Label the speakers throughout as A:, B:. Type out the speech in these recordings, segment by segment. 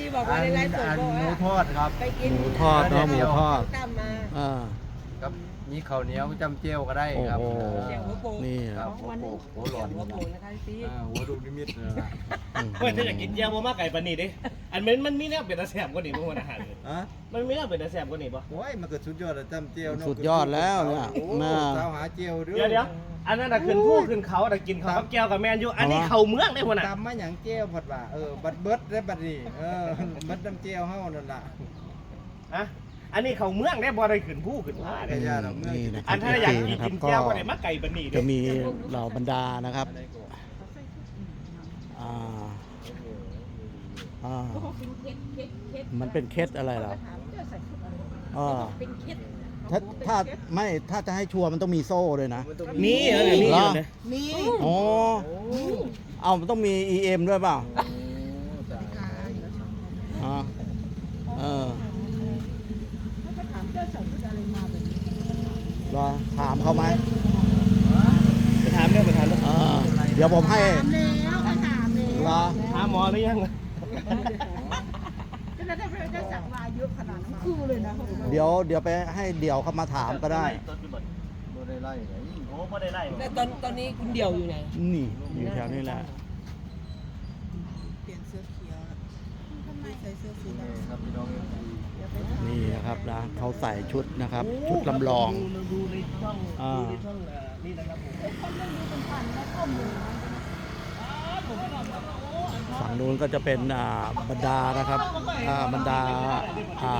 A: ที่บอกว่า
B: อัน
A: ในไลฟ์สด
B: อัน
A: บอก
B: หมู
A: ว่า
B: ทอดครับ
A: ไปกิน
C: หมูทอดเนาะหมูทอด
A: ตามมา
C: อ่า
B: กับ มีข้าวเหนียวจำเจียวก็ได้
C: โอ้
B: ครับ
C: โห
A: เดี๋ยวหัวโปก
C: นี่
B: ค
C: ค
B: รั
C: รั
B: บบหัวโปกหัวหล
A: เดี๋ย
B: อ
A: วนหัวโปกนะคะพี่
B: อ่าหัวลูกนิมิตนั่นล่ะ
C: อืม
D: เฮ้ยถ้าอยากกินยาโมมาไก่ปานนี่ดิอันมันมันมีแนวเป็นตาแสบกว่านี่บ่อาหารเลย
B: ฮะ
D: มันมีแนวเป็นตาแสบกว่านี่บ่
B: โอ้ยมันก็สุดยอดแล้วจำเจียวเนาะ
C: สุดยอดแล้วเนี่ย
B: โอ้
C: น่า
B: สาวหาเจียวด้วย
D: เดี๋ยวเดี๋ยวอันนั้นน่ะขึ้นผู้ขึ้นเขาแต่ะกินเขากับแก้วกับแมนอยู่อันนี้
C: เอาวะ
D: เขาเมืองได้พุ่นน่ะ
B: ตำมาหยังเจียวผัดว่าเออบัดเบิดได้บัดนี้เออบัดน้ำเจียวเฮานั่นล่ะ
D: อะ อันนี้เขาเมืองได้บ่ได้ขึ้นผู้ขึ้นผา
B: ได้
D: ได้
B: ยาดอกเมือง
C: นี่นะค
D: อั
C: รับ
D: นถ้าอยากกิน
C: นะครับ
D: กิน
C: ก็
D: แก้วก็ได้มาไก่ปานนี่เด้
C: จะมีเหล่าบรรดานะครับ
B: อะไรก่อน
C: อ่าอ่า
A: เป็นเคสเคสเคส
C: มันเป็นเคสอะไรเหรอ
A: ถามเจ้าใส่ชุดอะไร
C: อ่า
A: เป็นเคส
C: ถ้าถ้าไม่ถ้าจะให้ชัวร์มันต้องมีโซ่ด้วยนะ
B: มันต้อง
D: มีเออมีอยู่นะ
A: มี
C: อ๋อ
B: โอ้
C: เอามันต้องมี EM ด้วยเปล่า
B: ตาย
C: อ่าเออ
A: ถ้าถามเจ้าใส่ชุดอะไรมาแบบนี้
C: รอถามเขาไหม
D: ไปถามเรื่องไปถามเรื่อง
C: อ่าเดี๋ยวผมให้
A: ถามแล้วก็ถามแล้ว
C: รอ
D: หาหมอหรือยัง
A: ก็แล้วถ้าเจ้าสั่งมาเยอะขนาดนั้นคือเลยนะ
C: เดี๋ยวเดี๋ยวไปให้เดี่ยวเขามาถามก็ได้
B: บ่ได้ไล่ไหน
D: โอ้บ่ได้ไล่
A: แต่ตอนตอนนี้คุณเดี่ยวอยู่ไหน
C: นี่อยู่แถวนี้แหละ
A: เปลี่ยนเสื้อเขียวทำไมใส่เสื้อสี
B: นี่
A: ดำ
B: ครับพี่น้องเอฟซี
C: นี่นะครับนะเขาใส่ชุดนะครับ ชุดลำลอง
D: ดูดูในช่อง
C: อ่า
D: ดูในช่องเอ่อนี่นะครับผม
C: ฝั่งนู้นก็จะเป็นอ่าบรรดานะครับอ่าบรรดาอ่า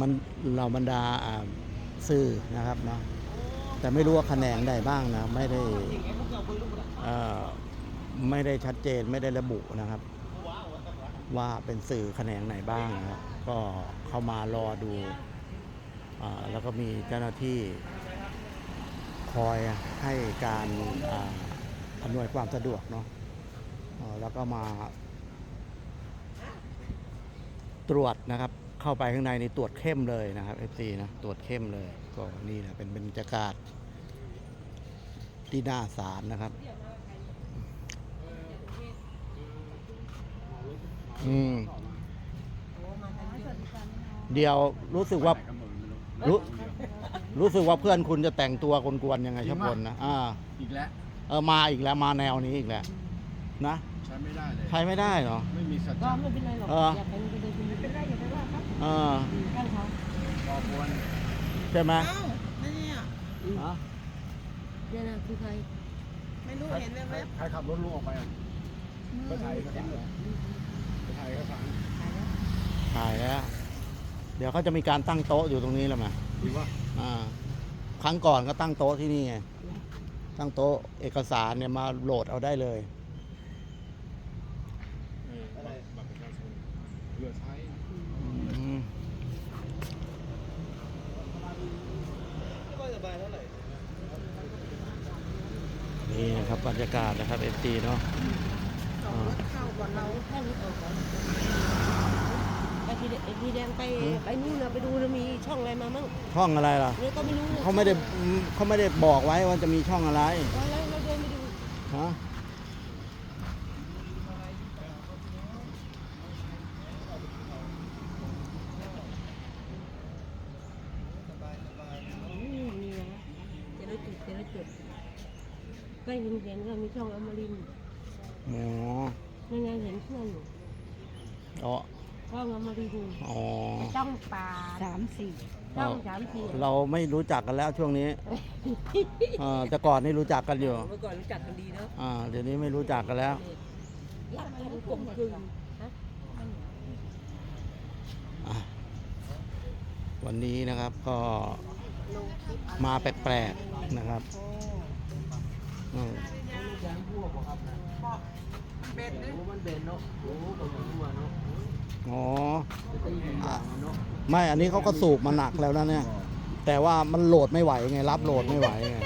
C: มันเราบรรดาอ่าสื่อนะครับเนาะแต่ไม่รู้ว่าแขนงใดบ้างนะ ไม่ได้เอ่อ ไม่ได้ชัดเจนไม่ได้ระบุนะครับ ว่าเป็นสื่อแขนงไหนบ้างนะครับ ก็เข้ามารอดูอแล้วก็มีเจ้าหน้าที่คอยให้การอำนวยความสะดวกเนาะแล้วก็มา ตรวจนะครับ เข้าไปข้างในนี่ตรวจเข้มเลยนะครับ FC นะตรวจเข้มเลย ก็นี่แหละเป็นบรรยากาศที่หน้าศาลนะครับ อืม เดี๋ยวรู้สึกว่า รู้ รู้สึกว่าเพื่อนคุณจะแต่งตัวกวนๆยังไงชอบพลนะอ่า
B: อีกแล้ว
C: เออมาอีกแล้วมาแนวนี้อีกแล้วนะ
B: ใช้ไม่ได้เลย
C: ใช้ไม่ได้เหรอ
B: ไม่มีสัจ
A: ก็
B: จะ
A: ไม่เป็นไรหรอก
C: เออ
A: อย่าเป็นไปเลยไม่เป็นไรอย่าไปว่าครับ
C: เออ
A: ข้างเขา
B: พอควร
C: ใช่ไหม
A: เอ้านั่นเนี่ย
C: ฮะ
A: เนี่ยนะคือใครไม่รู้เห็นไหม
B: ใครใครขับรถลุงออกไปอะไปถ่ายเอกสารเหรอไป ถ่ายเอกสาร
C: ถ่ายแล้ว เดี๋ยวเขาจะมีการตั้งโต๊ะอยู่ตรงนี้แล้วมั้ย
B: ดีว่า
C: อ่า ครั้งก่อนก็ตั้งโต๊ะที่นี่ไง ตั้งโต๊ะเอกสารเนี่ยมาโหลดเอาได้เลย
B: อะไรบัตรประชาชนเหลือใช้
C: อืมนี่นะครับบรรยากาศนะครับเอฟซีเนาะ
A: สองรถเข้า ก่อนเราแค่รถออกก่อนไอพี่แดงไอพี่แดงไปไปนู่นนะไปดูนะมีช่องอะไรมามั่ง
C: ช่องอะไรล่ะ
A: เนี่ยก็ไม่รู้
C: เขาไม่ได้เขาไม่ได้บอกไว้ว่าจะมีช่องอะไร
A: แล้วเราเราเดินไปดู
C: ฮะ
A: อืมมีนะเจริญจุดเจริญจุดใกล้เห็นเห็นก็มีช่องอมรินทร์
C: อ๋อ
A: ยังไงเห็นเพื่อนอยู่
C: อ๋อ
A: ช่องอมรินทร์
C: อ๋อ
A: ช่องป่าสามสี่ช่องสามสี่
C: เราไม่รู้จักกันแล้วช่วงนี้เออแต่ก่อนนี่รู้จักกันอยู่
A: เมื่อก่อนรู้จักกันดีเนาะ
C: อ่าเดี๋ยวนี้ไม่รู้จักกันแล้ว
A: รักกันกลมกลืนฮะ
C: อะวันนี้นะครับก็มาแปลกๆนะครับ อืม
A: เป็นเลย
B: มันเด่นเนาะโอ้ผมรู้ว่าเนาะ
C: อ๋อ
B: ตีเป็นอย่างเนาะ
C: ไม่อันนี้เขาก็สูบมาหนักแล้วนะเนี่ย แต่ว่ามันโหลดไม่ไหวไง รับโหลดไม่ไหวไง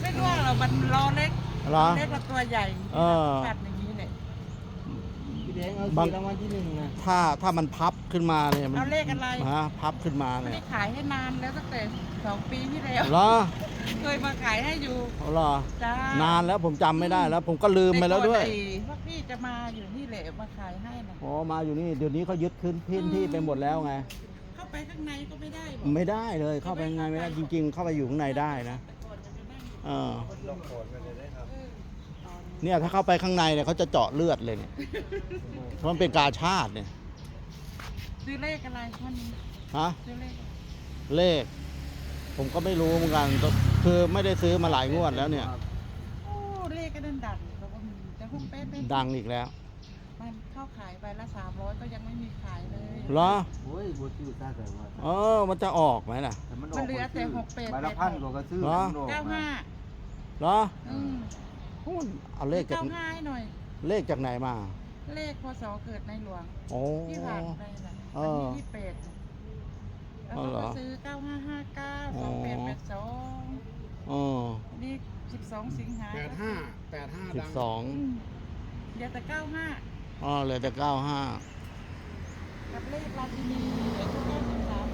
A: ไม่ร่วงหรอกมันล้อเล็ก
C: เหรอ
A: เล็กกว่าตัวใหญ่
C: เออ
A: แบบอย่างนี้เนี่ย
B: พี่แดงเอา
C: บาง
B: สีรางวัลที่หนึ่งนะ
C: ถ้าถ้ามันพับขึ้นมาเนี่ยมัน
A: เอาเลขอะไร
C: ฮะพับขึ้นมา
A: ไม่
C: เนี่ย
A: ได้ขายให้นานแล้วตั้งแต่สองปีที่แล้ว
C: เหรอ
E: เคยมาขายให้อยู่
C: เอาเหรอ
E: จ้านา
C: นแล้วผมจำไม่ได้แล้ว ผมก็ลืมไปแล้วด้วย
E: ต่ก่อนไอ้พวกพี่จะมาอยู่นี่แหละมาขายให้นะ
C: อ๋อมาอยู่นี่เดี๋ยวนี้เขายึดขึ้นพื้นที่ไปหมดแล้วไง
E: เข้าไปข้างในก็ไม่ได้บอก
C: ไม่ได้เลยเข้าไปยังไงไม่ได้จริง ๆ เข้าไปอยู่ข้างในได้นะ
E: แต่ก่อนจะไปนั่ง
C: เออ
B: ลองโกดกันเลยได้ครับ
E: เออตอน
C: เนี่ยถ้าเข้าไปข้างในเนี่ยเขาจะเจาะเลือดเลยเนี่ยเพราะมันเป็นกาชาติเนี่ย
E: ซื้อเลขอะไรมัน
C: ฮะ
E: ซื้อเลขอะไร
C: เลข ผมก็ไม่รู้เหมือนกัน คือไม่ได้ซื้อมาหลายงวดแล้วเนี่ย
E: โอ้เลขก็ดันดังแต่ว่ามันจะหุ้มเป๊ะเป๊ะ
C: ดังอีกแล้ว
E: มันเข้าขายใบละสามร้อยก็ยังไม่มีขายเลย
C: เหรอ
F: โอ้ยบัวติ้วซาแต่ว่า
C: เออ มันจะออกไหมล่ะ
F: แต่มันอ
E: มั
F: อนก
E: เหลือแต่หกแปด
F: ใบละพันกว่ากระซื้อ
C: เหรอ
F: มันออก
E: เก้าห้า
C: เหรอ
E: อืม
C: โอ้เอาเลขจาก
E: เก้าห้าให้หน่อย
C: เลขจากไหนมา
E: เลขพศเกิดในหลวง
C: โอ้
E: ที่ผ่านไปนะ
C: เอ
E: วัน
C: อ
E: ที่ยี่สิบแปด แล้ว
C: อ๋อ
E: เขา
C: เหร
E: ก็
C: อ
E: ซื้อเก้าห้าห้าเก้า
C: อ๋
E: ส
C: อ
E: องแปดแปดสอง
C: เออ
E: นี่สิบสองสิงหา
B: แปดห้าแปดห้า
C: สิบ
B: ดัง
C: สอง
E: อืมเดี๋ยวแต่เก้าห้า
C: อ๋อเหลยแต่เก้าห้า
E: กับเลขราชินีเดี๋ยวเก้าสิบสาม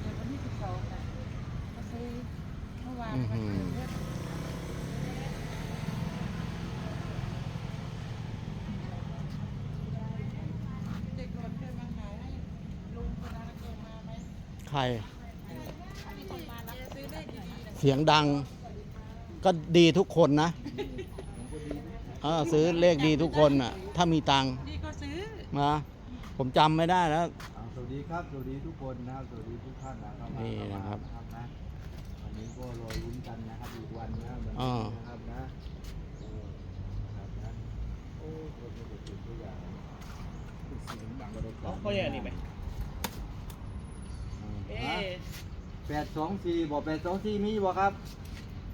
E: เดี๋ยววันที่สิบสองนะก็ซื้อเมื่อวานวันเกิดเลือดเด็กหลวงเคยมาขายให้ลุงคนนั้นเคยมาไหม
C: ใค ร
E: มีคนมารับซื้อเลขดีๆนะ
C: เสียงดัง ก็ดีทุกคนนะเออซื้อเลขดีทุกคนอะ ถ้ามีตังค์
E: นี่ก็ซื้อ
C: นะผมจำไม่ได้แล้ว
F: เอาสวัสดีครับ สวัสดีทุกคนนะครับ สวัสดีทุกท่านนะครับ
C: นี่นะครับ
F: เข้ามานะวันนี้ก็รอลุ้นกันนะครับอีกวันนะครับวัน
C: อ่า
F: นี้นะครับนะโอ้นะครับนะโอ้คนไม่ได้ติดตัวอย่าง
D: เขาอย่างนี้ไหมเอ๊ะ
F: แปดสองสี่บอกแปดสองสี่มีบ่ครับ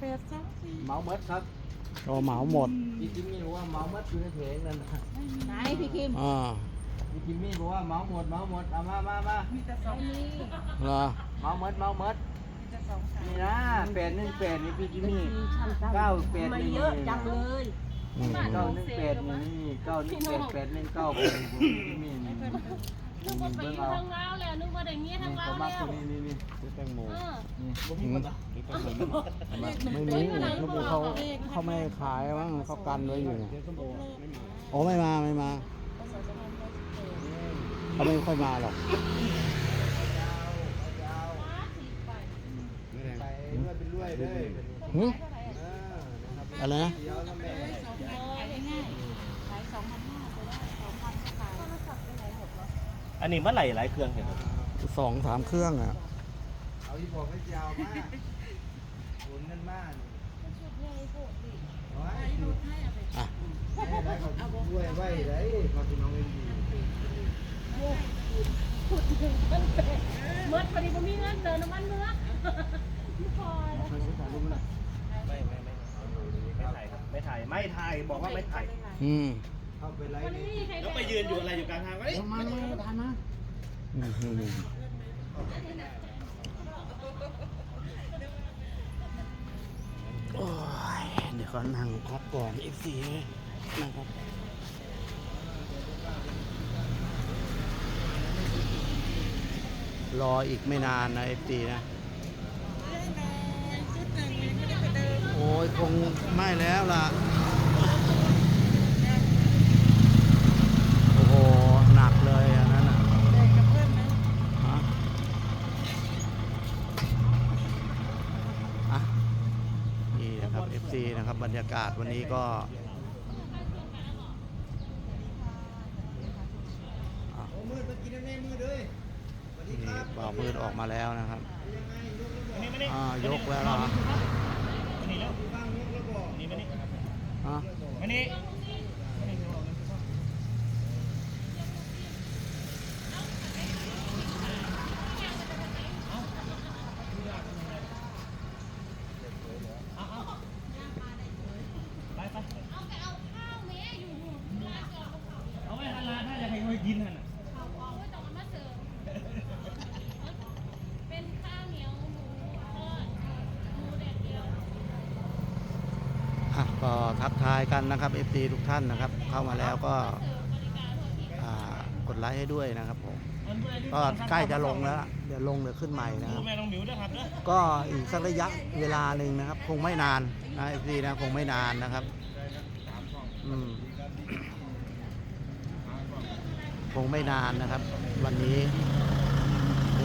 E: แปดสองสี่
F: เหมาเมดครับ
C: โอเหมาหมด
F: พี่จิมมี่บอกว่าเหมาเมดอยู่ในเพลงนั่นนะ
E: ไม่มี
A: ไหนพี่คิม
C: อ่า
F: พี่จิมมี่บอกว่าเหมาหมดเหมาหมดเอามามามา
E: มีแต่สองมี
C: เหรอ
F: เหมาเมดเหมาเมด
E: มีแต่สองขาย
F: นี่นะแปดหนึ่งแปดนี่พี่จิมมี่
A: ช่างตั้ง
F: เก้าแปด
A: ไม่
F: หนึ่ง
A: เยอะจังเลย
C: อืม
F: เก้าหนึ่งแปดนี่นี่เก้าหนึ่งแปดแปดหนึ่งเก้าเป็นพี่จิมมี่ นึ
G: กว่าไปอยู่ทางลาวแล้วนึกว่าได้เงี้ยทางลา
F: เขา
G: ว
F: มา
G: แล้
F: ตัววนี้นี่นี่
C: ซื้อแตงโม
G: เออ
F: นี่
D: บ่มีคนเหรอ
C: ไม่มีลูกเขาเขาไม่ขายมั้งเขากันไว้อยู่เนี่ยโอ้ไม่มาไม่มาเขาไม่ค่อยมาหรอก
F: ไปด้วยเป็นด้วยเลย
C: หึ
F: เออนะครับ
C: อะไรนะ
E: อันนี้
D: เมื่อไหร่หลายเครื่องเห็นไหม
C: สองสามเครื่องอะ
F: เอาอีบอกให้ยาวมากโอนเงินมากโอ้ย
E: รถให้เอาไป
C: อะ
F: แม่ได้ก็ด้วยไว้ได้มาพี่น้องเอ็นดี
G: เมื่อพอดีผมมีเงินเดินน้ำมันเมื่อพอแล้ว
D: ไม่ไม่ไม่ไม่ถ่ายครับไม่ถ่ายไม่ถ่ายบอกว่าไม่ถ่าย
C: อืม
F: เข้าไปไล่
G: วันนี้
F: นี่
G: ไม่มีใคร
D: แล้วไปยืนอยู่อะไรอยู่กลางทางวะนี่
F: มามาทานมา
C: อืมอืมโอ้ยเดี๋ยวขอนั่งพักก่อนอีกสี่นะครับรออีกไม่นานนะเอฟซีนะ
E: ชุดหนึ่งยังไม่ได้ไปเดิน
C: โอ้ยคงไม่แล้วล่ะ โอ้โห หนักเลยอันนั้นอะ
E: เดินกับเพื่อนไหม
C: ฮะอะนี่นะครับ FC นะครับ บรรยากาศวันนี้ก็อะ
F: โอ้มือตะกี้แม่มือด้วยสวัสดี
C: นี่
F: ครับ
C: บ่าวมืดออกมาแล้วนะครับ
F: ยังไงยกแล้วบอก
D: มานี่มานี่
C: อ่ายกแล้วเหรอ
D: มานี่แล้ว
F: บ้างยกแล้วบอก
D: นี่มานี่
C: ฮะ
D: มานี่ ไปไป
G: เอาแต่เอาข้าวเนี้ยอยู่ร้านจอดเขา
D: เอาไว้ฮันลาถ้าอยากให้เขากินหันน่ะ
G: เขาเอาไว้ตรงนั้นมาเสิร์ฟเป็นข้าวเหนียวหมูทอดหมูแดดเดียว
C: อะก็ ทักทายกันนะครับ FC ทุกท่านนะครับ เข้ามาแล้วก็
G: เสิร์ฟบริการทั่วที
C: อ่ากดไลค์ให้ด้วยนะครับผม
D: เอามันเพื่อที่
C: ก็ใกล้จะลงแล้วล่ะเดี๋ยวลงเดี๋ยวขึ้นใหม่นะครับ
D: แม่น้องหมิวด้วยครับเด้อ
C: ก็อีกสักระยะเวลาหนึ่งนะครับ คงไม่นานนะเอฟซีนะคงไม่นานนะครับอืมคงไม่นานนะครับ วันนี้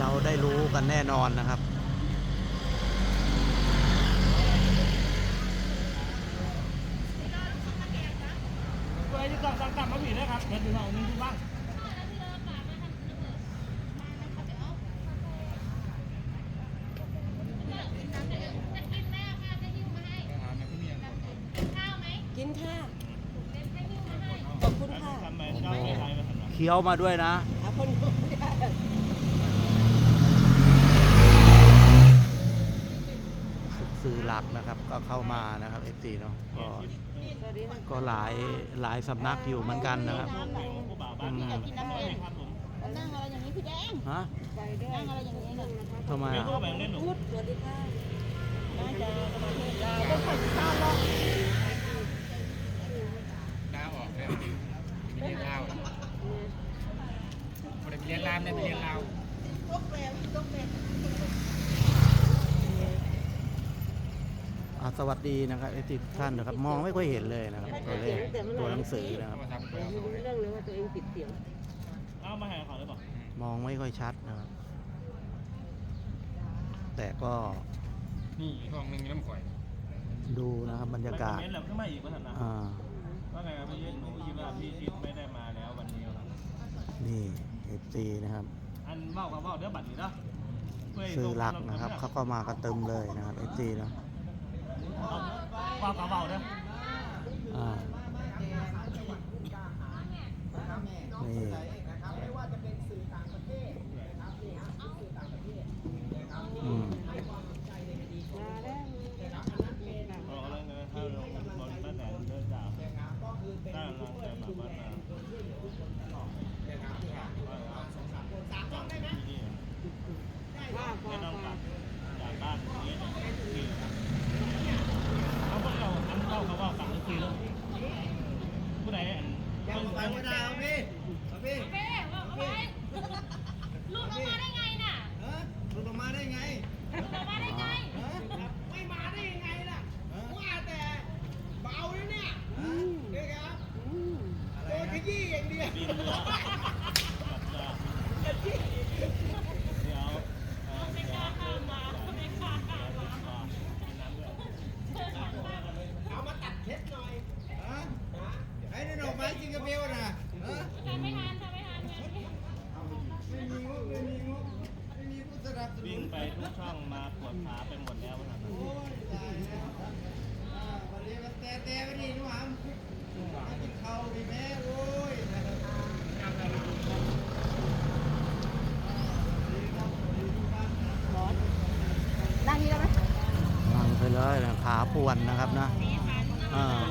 C: เราได้รู้กันแน่นอนนะครับ
D: เพื่อที่ต้องสั่งกลับมาผีด้วยครับเดี๋ยวถึงเอาเงินที่บ้าง
A: กินค่ะขอบคุณค่ะ
D: ทำไมเจ้าไม่ไทยมาทำไม
C: เคี้ยวมาด้วยนะ
A: อาคนดูได้
C: สื่อหลักนะครับ ก็เข้ามานะครับเอฟซีเนาะก็
A: สวัสดีค่ะ
C: ก็หลายหลายสำนักอยู่เหมือนกันนะครับ
D: ผู้บ่าวบ้านนาครับผม
E: นั่งอะไรอย่างนี้พี่แดง
C: ฮะ
A: ไปด้วย
E: นั่งอะไรอย่างนี้น่ะ
C: ทำไม
D: ไม่
C: อะ
D: รู้แบ่งเล่นหนู
A: พูดสวัสดีค่ะ
E: น่าจะประมาณนี้เราต้องไปข้าวหรอก
B: ดาวออกแล้วไปเรียนลาวคนไปเรียนลามเนี่ยไปเรียนลาว
C: อ่ะสวัสดีนะครับเอฟซีทุกท่านนะครับ มองไม่ค่อยเห็นเลยนะครับตัวเลขตัวหนังสือนะครับ
B: โทรศัพท์
A: ไม่รู้เรื่องเลยว่าตัวเองปิดเสียง
D: เอามาให้เขาหรือเปล่าม
C: องไม่ค่อยชัดนะครับ แต่ก็
B: นี่ห้องหนึงมีน้ำข่อย
C: ดูนะครับบรรยากาศ
D: เม้นแล้วขึ้นมาอีกว่าสันนะ
C: อ่า
D: ว่าไงครับพี่หนูคิดว่าพี่คิดไม่ได้มาแล้ววันนี้ครับ
C: นี่เอฟซีนะครับ
D: อันว่ากับว่าเดี๋ยวบัตรนี้เนาะ
C: สื่อหลักนะครับ เขาก็มากันเต็มเลยนะครับเอฟซีเนาะ
D: ว่ากับว่าเด้อ
C: อ่านี่อืม
D: เรากำลังเงินเข้าลงบนบ้านแหนเดินจากตั้งรังแต่แบบว่ามาไม่ต้องกลับจากบ้านนี้ที่เขาพวกเราอันเข้าเขา คุยแล้วผู้ใดอัน
F: ยังไปไม่ได้เอาพี่เอาพี่
G: เป้เอาไปหลุดออกมาได้ไงน่ะ
F: เออหลุดออกมาได้ไง
G: หลุดออกมาได้ไง
F: ฮะ
H: ไม่มาได้ยังไงล่ะว่าแต่เบาแล้วเนี่ย
F: ฮะ
H: นี่ครับโดนขยี้อย่างเดียว
D: บินเรือแบบจะเดี๋ยวเอ่อเดี๋ยวเดินมาไม่กล้าข้ามมากินน้ำด้วย
H: เอามาตัดเคล็ดหน่อย
F: ฮะไอ้นี่ดอกไม้จิงกระเบลนะฮะ
G: ทำไม่ทันทำไม่ทัน
F: ไม่มีงบไม่มีงบไม่มีผู้สนับสนุ
D: วิ่ง
F: น
D: ไปทุกช่องมาปวดขาไปหมดแล้วนะ
F: โอ้ยตายแล้วอ่าวันนี้มันแต่แต่ไปนี่นุ่มมากินข้าวดีแม่โอ้ย
E: นั่งนี่ได้ไหม
C: ควรนะครับนะอ่า